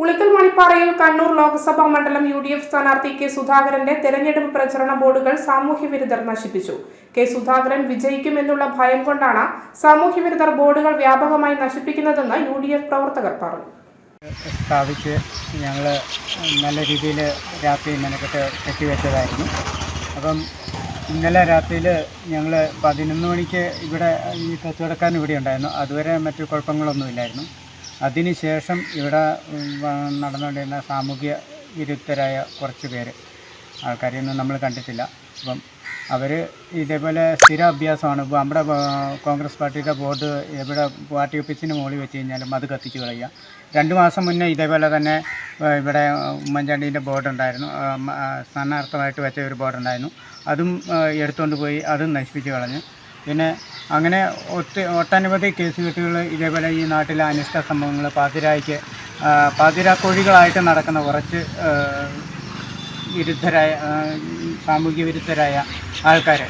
ഉളിക്കൽ മണിപ്പാറയിൽ കണ്ണൂർ ലോക്സഭാ മണ്ഡലം U D F സ്ഥാനാർത്ഥി K സുധാകരന്റെ തെരഞ്ഞെടുപ്പ് പ്രചരണ ബോർഡുകൾ സാമൂഹ്യ വിരുദ്ധർ നശിപ്പിച്ചു. കെ സുധാകരൻ വിജയിക്കുമെന്നുള്ള ഭയം കൊണ്ടാണ് സാമൂഹ്യ വിരുദ്ധർ ബോർഡുകൾ വ്യാപകമായി നശിപ്പിക്കുന്നതെന്ന് യു ഡി എഫ് പ്രവർത്തകർ പറഞ്ഞു. സ്ഥാപിച്ച് ഞങ്ങൾ നല്ല രീതിയിൽ രാത്രി മെനക്കെട്ട് കെട്ടിവെച്ചതായിരുന്നു. അപ്പം ഇന്നലെ രാത്രിയിൽ ഞങ്ങൾ പതിനൊന്ന് മണിക്ക് ഇവിടെ ഈ കച്ചവടക്കാരൻ ഇവിടെ ഉണ്ടായിരുന്നു. അതുവരെ മറ്റു കുഴപ്പങ്ങളൊന്നുമില്ലായിരുന്നു. അതിനുശേഷം ഇവിടെ നടന്നുകൊണ്ടിരുന്ന സാമൂഹ്യ വിരുദ്ധരായ കുറച്ച് പേര്. ആൾക്കാരെയൊന്നും നമ്മൾ കണ്ടിട്ടില്ല. അപ്പം അവർ ഇതേപോലെ സ്ഥിര അഭ്യാസമാണ്. ഇപ്പോൾ നമ്മുടെ കോൺഗ്രസ് പാർട്ടിയുടെ ബോർഡ് എവിടെ പാർട്ടി ഓഫീസിന് മുകളിൽ വെച്ച് കഴിഞ്ഞാലും അത് കത്തിച്ച് കളയുക. രണ്ട് മാസം മുന്നേ ഇതേപോലെ തന്നെ ഇവിടെ ഉമ്മൻചാണ്ടീന്റെ ബോർഡ് ഉണ്ടായിരുന്നു സ്ഥാനാർത്ഥമായിട്ട് വെച്ച ഒരു ബോർഡ് ഉണ്ടായിരുന്നു അതും എടുത്തുകൊണ്ട് പോയി അതും നശിപ്പിച്ച് കളഞ്ഞു. പിന്നെ അങ്ങനെ ഒത്തി ഒട്ടനവധി കേസ് കെട്ടുകൾ ഇതേപോലെ ഈ നാട്ടിലെ അനിഷ്ട സംഭവങ്ങൾ പാതിരായ്ക്ക് പാതിരാക്കോഴികളായിട്ട് നടക്കുന്ന കുറച്ച് വിരുദ്ധരായ സാമൂഹ്യ വിരുദ്ധരായ ആൾക്കാർ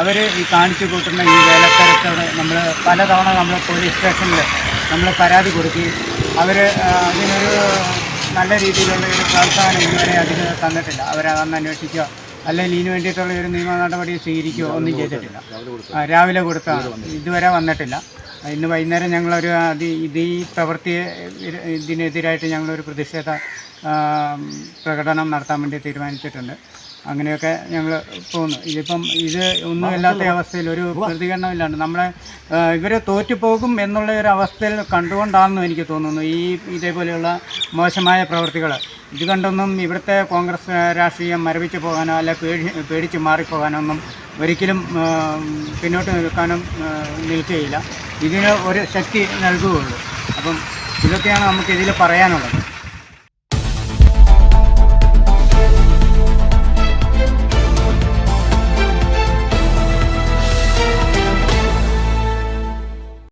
അവർ ഈ കാണിച്ചു കൂട്ടുന്ന ഈ വേലക്കാരത്തോട് നമ്മൾ പലതവണ നമ്മൾ പോലീസ് സ്റ്റേഷനിൽ നമ്മൾ പരാതി കൊടുക്കുകയും അവർ അതിനൊരു നല്ല രീതിയിലുള്ള ഒരു പ്രോത്സാഹനം ഇതുവരെ അതിന് തന്നിട്ടില്ല. അവരതൊന്ന് അന്വേഷിക്കുക. അല്ലെങ്കിൽ ഇതിന് വേണ്ടിയിട്ടുള്ള ഒരു നിയമ നടപടി സ്വീകരിക്കുകയോ ഒന്നും ചെയ്തിട്ടില്ല. രാവിലെ കൊടുത്ത ഇതുവരെ വന്നിട്ടില്ല. ഇന്ന് വൈകുന്നേരം ഞങ്ങളൊരു അത് ഇത് ഈ പ്രവൃത്തിയെ ഇതിനെതിരായിട്ട് ഞങ്ങളൊരു പ്രതിഷേധ പ്രകടനം നടത്താൻ വേണ്ടി തീരുമാനിച്ചിട്ടുണ്ട്. അങ്ങനെയൊക്കെ ഞങ്ങൾ പോകുന്നു. ഇതിപ്പം ഇത് ഒന്നുമില്ലാത്ത അവസ്ഥയിൽ ഒരു പ്രതികരണമില്ലാണ്ട് നമ്മളെ ഇവർ തോറ്റുപോകും എന്നുള്ള ഒരു അവസ്ഥയിൽ കണ്ടുകൊണ്ടാണെന്ന് എനിക്ക് തോന്നുന്നു. ഈ ഇതേപോലെയുള്ള മോശമായ പ്രവൃത്തികൾ ഇത് കണ്ടൊന്നും ഇവിടുത്തെ കോൺഗ്രസ് രാഷ്ട്രീയം മരവിച്ച് പോകാനോ അല്ല പേടി പേടിച്ച് മാറിപ്പോകാനോ ഒന്നും ഒരിക്കലും പിന്നോട്ട് നിൽക്കാനും നിൽക്കുകയില്ല. ഇതിന് ഒരു ശക്തി നൽകുകയുള്ളൂ. അപ്പം ഇതൊക്കെയാണ് നമുക്കിതിൽ പറയാനുള്ളത്.